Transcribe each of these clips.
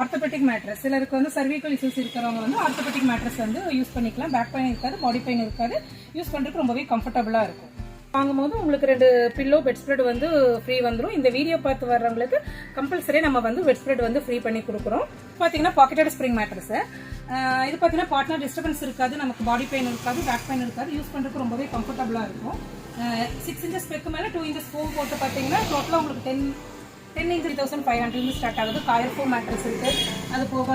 Orthopaedic mattress சிலருக்கு வந்து சர்வீக்கல் issues இருக்கிறவங்க வந்து ஆர்த்தோபெட்டிக் மேட்ரஸ் வந்து யூஸ் பண்ணிக்கலாம். பேக் பெயின் இருக்காது பாடி பெயின் இருக்காது. யூஸ் பண்ணுறதுக்கு ரொம்பவே கம்ஃபர்டபுளாக இருக்கும். வாங்கும்போது உங்களுக்கு ரெண்டு பில்லோ பெட் ஸ்ப்ரெட் வந்து ஃப்ரீ வந்துடும் இந்த வீடியோ பார்த்து வர்றவங்களுக்கு கம்பல்சரி நம்ம வந்து பெட் ஸ்ப்ரெட் வந்து ஃப்ரீ பண்ணி கொடுக்குறோம். பார்த்தீங்கன்னா பாக்கெட்டட் ஸ்ப்ரிங் மேட்ரஸ் இது பார்த்தீங்கன்னா பார்ட்னர் டிஸ்டர்பன்ஸ் இருக்காது. நமக்கு பாடி பெயின் இருக்காது பேக் பெயின் இருக்காது. யூஸ் பண்ணுறதுக்கு ரொம்பவே கம்ஃபர்டபுளாக இருக்கும். சிக்ஸ் இன்ச்சஸ் பெக்கு மேலே டூ இன்ச்சஸ் ஃபோம் போட்டு பார்த்தீங்கன்னா டோட்டலாக உங்களுக்கு ten ten inch three thousand five hundred start ஆகுது. காயர் ஃபோர் மேட்ரஸ் இருக்குது அது போக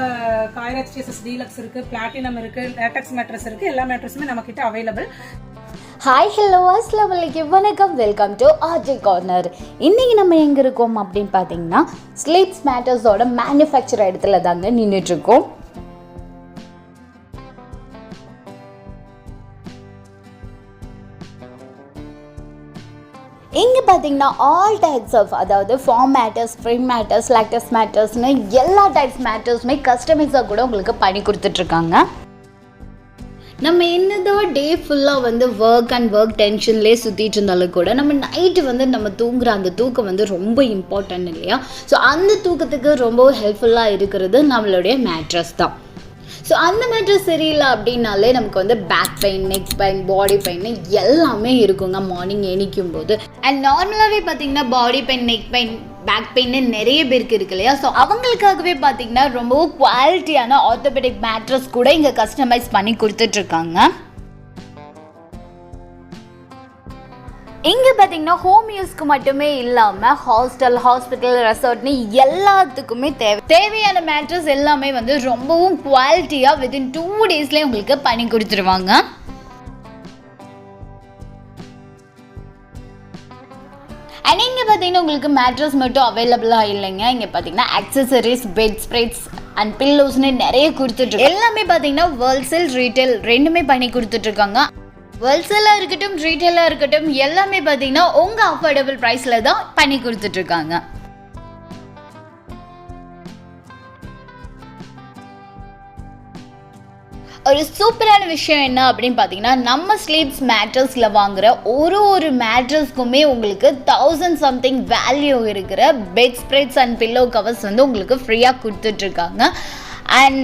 காயர் எக்ஸ்டேசஸ் டீலக்ஸ் இருக்குது பிளாட்டினம் இருக்குது லேட்டக்ஸ் மேட்ரஸ் இருக்குது எல்லா மேட்ரஸுமே நம்ம கிட்ட அவைலபிள் ஹாய் ஹலோ அஸ்லாம் வலைக்கம் வணக்கம் வெல்கம் டு ஆர்ஜே கார்னர் இன்றைக்கி நம்ம எங்கே இருக்கோம் அப்படின்னு பார்த்தீங்கன்னா ஸ்லீப்ஸ் மேட்டர்ஸோட மேனுஃபேக்சர் இடத்துல தாங்க நின்றுட்டுருக்கோம் பார்த்தீங்கன்னா ஆல் டைப்ஸ் ஆஃப் அதாவது foam mattress free mattress latex மேட்டர்ஸ்னு எல்லா டைப்ஸ் மேட்டர்ஸுமே கஸ்டமைஸாக கூட உங்களுக்கு பண்ணி கொடுத்துட்ருக்காங்க. நம்ம என்னதான் டே ஃபுல்லாக வந்து ஒர்க் அண்ட் ஒர்க் டென்ஷன்லேயே சுற்றிட்டு இருந்தாலும் கூட நம்ம நைட்டு வந்து நம்ம தூங்குற அந்த தூக்கம் வந்து ரொம்ப இம்பார்ட்டன்ட் இல்லையா? ஸோ அந்த தூக்கத்துக்கு ரொம்ப ஹெல்ப்ஃபுல்லாக இருக்கிறது நம்மளுடைய மேட்ரஸ் தான். ஸோ அந்த மேட்ரஸ் சரியில்லை அப்படின்னாலே நமக்கு வந்து back pain neck pain body pain எல்லாமே இருக்குங்க மார்னிங் எணிக்கும் போது அண்ட் நார்மலாகவே பார்த்தீங்கன்னா body pain neck pain back பெயின்னு நிறைய பேருக்கு இருக்கு இல்லையா? ஸோ அவங்களுக்காகவே பார்த்தீங்கன்னா ரொம்பவும் குவாலிட்டியான ஆர்த்தோபெடிக் மேட்ரஸ் கூட இங்கே கஸ்டமைஸ் பண்ணி கொடுத்துட்ருக்காங்க இங்கே பார்த்தீங்கன்னா ஹோம் யூஸ்க்கு மட்டுமே இல்லாமல் ஹாஸ்டல் ஹாஸ்பிட்டல் ரெசார்ட்னு எல்லாத்துக்குமே தேவை. தேவையான மேட்ரஸ் எல்லாமே வந்து ரொம்பவும் குவாலிட்டியாக வித்தின் டூ டேஸ்லேயே உங்களுக்கு பண்ணி கொடுத்துருவாங்க. அண்ட் இங்கே பார்த்தீங்கன்னா உங்களுக்கு மேட்ரஸ் மட்டும் அவைலபிளாக இல்லைங்க. இங்கே பார்த்தீங்கன்னா அக்சசரிஸ் பெட் ஸ்ப்ரெட்ஸ் அண்ட் பில்லோஸ்னு நிறைய கொடுத்துட்ருக்கு எல்லாமே பார்த்தீங்கன்னா ஹோல்சேல் ரீட்டைல் ரெண்டுமே பண்ணி கொடுத்துட்ருக்காங்க ஹோல்சேலாக இருக்கட்டும் ரீட்டெயிலாக இருக்கட்டும் எல்லாமே பார்த்தீங்கன்னா உங்கள் அஃபோர்டபுள் ப்ரைஸில் தான் பண்ணி கொடுத்துட்ருக்காங்க. ஒரு சூப்பரான விஷயம் என்ன அப்படின்னு பார்த்தீங்கன்னா நம்ம ஸ்லீப்ஸ் மேட்ரஸில் வாங்குகிற ஒரு ஒரு மேட்ரஸ்க்குமே உங்களுக்கு தௌசண்ட் சம்திங் வேல்யூ இருக்கிற bed spreads and pillow covers வந்து உங்களுக்கு ஃப்ரீயாக கொடுத்துட்ருக்காங்க. அண்ட்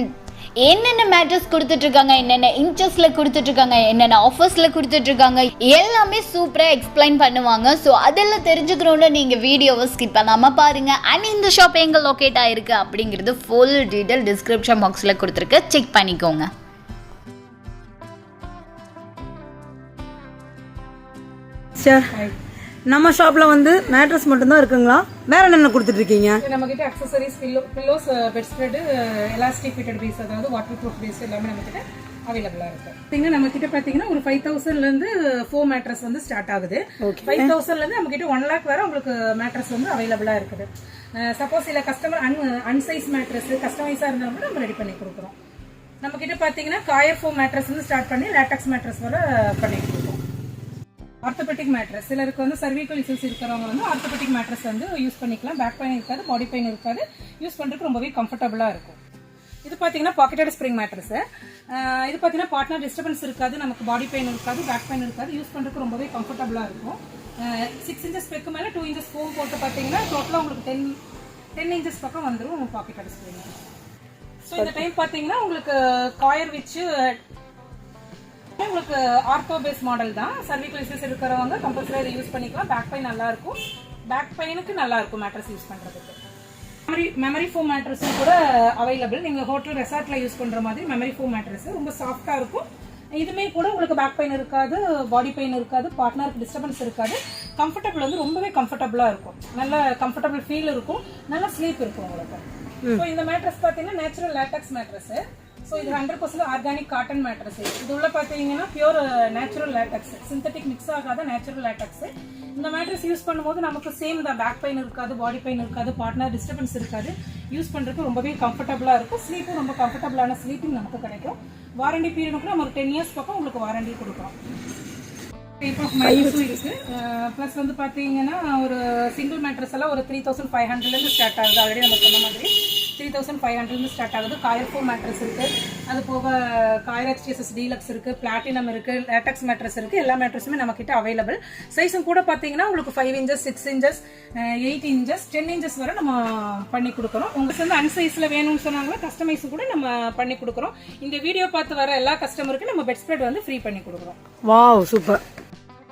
என்னென்ன மேட்ரஸ் கொடுத்துட்ருக்காங்க என்னென்ன இன்ச்சஸில் கொடுத்துட்ருக்காங்க என்னென்ன ஆஃபர்ஸில் கொடுத்துட்ருக்காங்க எல்லாமே சூப்பராக எக்ஸ்பிளைன் பண்ணுவாங்க. ஸோ அதெல்லாம் தெரிஞ்சுக்கணுன்னு நீங்கள் வீடியோவை ஸ்கிப் பண்ணாமல் பாருங்கள் அண்ட் இந்த ஷாப் எங்கே லொக்கேட் ஆகிருக்கு அப்படிங்கிறது ஃபுல் டீட்டெயில் டிஸ்கிரிப்ஷன் பாக்ஸில் கொடுத்துருக்கு. செக் பண்ணிக்கோங்க. சார் நம்ம ஷாப்ல வந்து மேட்ரஸ் மட்டும்தான் இருக்குங்களா? வேற என்னென்ன கொடுத்துட்டு இருக்கீங்க நம்ம கிட்ட accessories pillow pillows bed spread elastic fitted piece அதாவது வாட்டர் ப்ரூஃப் பீஸ் எல்லாமே நம்ம கிட்ட அவைலபிளா இருக்கு. பார்த்தீங்கன்னா நம்ம கிட்ட பாத்தீங்கன்னா ஒரு ஃபைவ் தௌசண்ட்ல இருந்து ஃபோர் மேட்ரஸ் வந்து ஸ்டார்ட் ஆகுது. ஃபைவ் தௌசண்ட்ல இருந்து நம்ம கிட்ட ஒன் லேக் வரை உங்களுக்கு மேட்ரஸ் வந்து அவைலபிளா இருக்குது. சப்போஸ் இல்ல கஸ்டமர் அன் அன்சைஸ் மேட்ரஸ் கஸ்டமைஸா இருந்தாலும் கூட நம்ம ரெடி பண்ணி கொடுக்குறோம். நம்ம கிட்ட பாத்தீங்கன்னா காயர் ஃபோம் மேட்ரஸ் வந்து ஸ்டார்ட் பண்ணி லேட்டக்ஸ் மேட்ரஸ் வரை பண்ணிட்டு இருக்கோம் ஆர்த்தோபெட்டிக் மேட்ரஸ் சிலருக்கு வந்து சர்வீக்கல் இஷ்யூஸ் இருக்கிறவங்க வந்து ஆர்த்தோபெட்டிக் மேட்ரஸ் வந்து யூஸ் பண்ணிக்கலாம். பேக் பெயின் இருக்காது பாடி பெயின் இருக்காது. யூஸ் பண்ணுறதுக்கு ரொம்பவே கம்ஃபர்டபுளாக இருக்கும். இது பார்த்தீங்கன்னா பாக்கெட்டட் ஸ்ப்ரிங் மேட்ரஸ் இது பார்த்தீங்கன்னா பார்ட்னர் டிஸ்டர்பன்ஸ் இருக்காது நமக்கு பாடி பெயின் இருக்காது பேக் பெயின் இருக்காது. யூஸ் பண்ணுறதுக்கு ரொம்பவே கம்ஃபர்டபுளாக இருக்கும். சிக்ஸ் இன்ச்சஸ் பெக்கு மேலே டூ இன்ச்சஸ் ஃபோம் போட்டு பார்த்தீங்கன்னா டோட்டலாக உங்களுக்கு டென் டென் இன்ச்சஸ் பக்கம் வந்துடும் பாக்கெட்டட் ஸ்ப்ரிங் ஸோ இந்த டைம் பார்த்தீங்கன்னா உங்களுக்கு காயர் வச்சு உங்களுக்கு ஆர்த்தோ பேஸ் மாடல் தான். சர்விக்கல் இஷ்யூஸ் இருக்கிறவங்க கம்பல்சரி இதை யூஸ் பண்ணிக்கலாம். பேக் பெயின் நல்லா இருக்கும். பேக் பெயினுக்கு நல்லா இருக்கும் மேட்ரஸ் யூஸ் பண்றதுக்கு. மெமரி மெமரி ஃபோம் மேட்ரஸ் கூட அவைலபிள் நீங்க ஹோட்டல் ரெசார்ட்ல யூஸ் பண்ற மாதிரி மெமரி ஃபோம் மேட்ரஸ் ரொம்ப சாஃப்டா இருக்கும். இதுமே கூட உங்களுக்கு பேக் பெயின் இருக்காது பாடி பெயின் இருக்காது பார்ட்னருக்கு டிஸ்டர்பன்ஸ் இருக்காது. கம்ஃபர்டபுள் வந்து ரொம்பவே கம்ஃபர்டபுளா இருக்கும். நல்ல கம்ஃபர்டபுள் ஃபீல் இருக்கும். நல்ல ஸ்லீப் இருக்கும் உங்களுக்கு. ஸோ இந்த மேட்ரஸ் பார்த்தீங்கன்னா நேச்சுரல் லேட்டக்ஸ் மேட்ரஸ் ஸோ இது hundred percent organic cotton mattress இது உள்ள பார்த்தீங்கன்னா pure natural latex synthetic mix ஆகாத நேச்சுரல் லேட்டக்ஸ் இந்த மேட்ரஸ் யூஸ் பண்ணும்போது நமக்கு சேம் தான். பேக் பெயின் இருக்காது பாடி பெயின் இருக்காது பார்ட்னர் டிஸ்டர்பன்ஸ் இருக்காது. யூஸ் பண்ணுறதுக்கு ரொம்பவே கம்ஃபர்டபுளாக இருக்கும். ஸ்லீப்பும் ரொம்ப கம்ஃபர்டபுளான ஸ்லீப்பிங் நமக்கு கிடைக்கும். வாரண்டி பீரியட் கூட நம்ம டென் இயர்ஸ் பக்கம் உங்களுக்கு வாரண்டி கொடுக்குறோம். டைப் ஆஃப் மேட்ரஸும் இருக்கு. Uh, ப்ளஸ் வந்து பார்த்தீங்கன்னா ஒரு சிங்கிள் மேட்ரஸ் எல்லாம் ஒரு த்ரீ தௌசண்ட் ஃபைவ் ஹண்ட்ரட்லேருந்து ஸ்டார்ட் ஆகுது. ஆல்ரெடி நம்ம சொன்ன மாதிரி. த்ரீ தௌசண்ட் ஃபைவ் ஹண்ட்ரட்லேருந்து ஸ்டார்ட் ஆகுது. காயர்ஃபோ மேட்ரஸ் இருக்குது அது போக காயர் எக்ஸ்டிஎஸ்எஸ் டீலக்ஸ் இருக்குது பிளாட்டினம் இருக்குது லேட்டக்ஸ் மேட்ரஸ் இருக்குது எல்லா மேட்ரஸுமே நம்ம கிட்ட அவைலபிள் சைஸும் கூட பார்த்தீங்கன்னா உங்களுக்கு five inches six inches eight inches ten inches வரை நம்ம பண்ணி கொடுக்குறோம். உங்களுக்கு வந்து அன்சைஸில் வேணும்னு சொன்னாங்களா கஸ்டமைஸ் கூட நம்ம பண்ணி கொடுக்குறோம். இந்த வீடியோ பார்த்து வர எல்லா கஸ்டமருக்கும் நம்ம பெட் ஸ்ப்ரெட் வந்து ஃப்ரீ பண்ணி கொடுக்குறோம். வாவ் சூப்பர்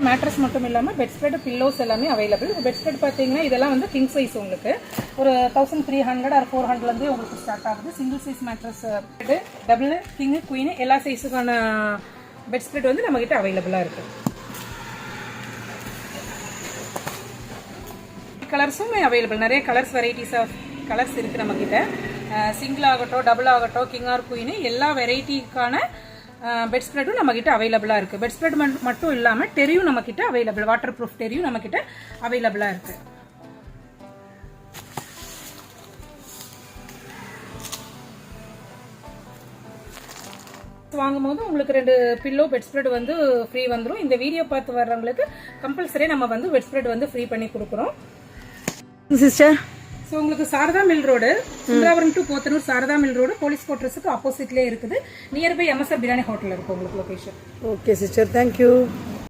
மேட்ரஸ் மட்டும் இல்லாமல் பெட் ஸ்ப்ரெட் பில்லோஸ் எல்லாமே அவைலபிள் பெட் ஸ்ப்ரெட் பார்த்தீங்கன்னா இதெல்லாம் வந்து கிங் சைஸ் உங்களுக்கு. ஒரு thousand three hundred or four ஹண்ட்ரட்லேருந்தே உங்களுக்கு ஸ்டார்ட் ஆகுது. Single size mattress bed double king queen எல்லா சைஸுக்கான பெட் ஸ்ப்ரெட் வந்து நம்மக்கிட்ட அவைலபிளாக இருக்குது கலர்ஸும் அவைலபிள் நிறைய கலர்ஸ் வெரைட்டிஸ் ஆஃப் கலர்ஸ் இருக்குது நம்மக்கிட்ட சிங்கிள் ஆகட்டும் டபுள் ஆகட்டும் கிங் ஆர் குயின் எல்லா வெரைட்டிக்கான பெட் ஸ்ப்ரெட்டும் நம்மக்கிட்ட அவைலபிளாக இருக்குது பெட் ஸ்ப்ரெட் மட்டும் இல்லாமல் டெரியும் நம்மக்கிட்ட அவைலபிள் வாட்டர் ப்ரூஃப் டெரியும் நம்மக்கிட்ட அவைலபிளாக இருக்குது வாங்கும்போது உங்களுக்கு ரெண்டு பில்லோ பெட் ஸ்ப்ரெட் வந்து ஃப்ரீ வந்துடும் இந்த வீடியோ பார்த்து வர்றவங்களுக்கு கம்பல்சரியாக நம்ம வந்து பெட் ஸ்ப்ரெட் வந்து ஃப்ரீ பண்ணி கொடுக்குறோம். சிஸ்டர் ஸோ உங்களுக்கு Sarada mill road Sundarapuram to Podanur Sarada mill road police குவார்டர்ஸுக்கு ஆப்போசிட்லேயே இருக்குது. நியர்பை எம்எஸ்ஆர் பிரியாணி ஹோட்டல் இருக்கு உங்களுக்கு லொகேஷன் ஓகே சிஸ்டர் தேங்க்யூ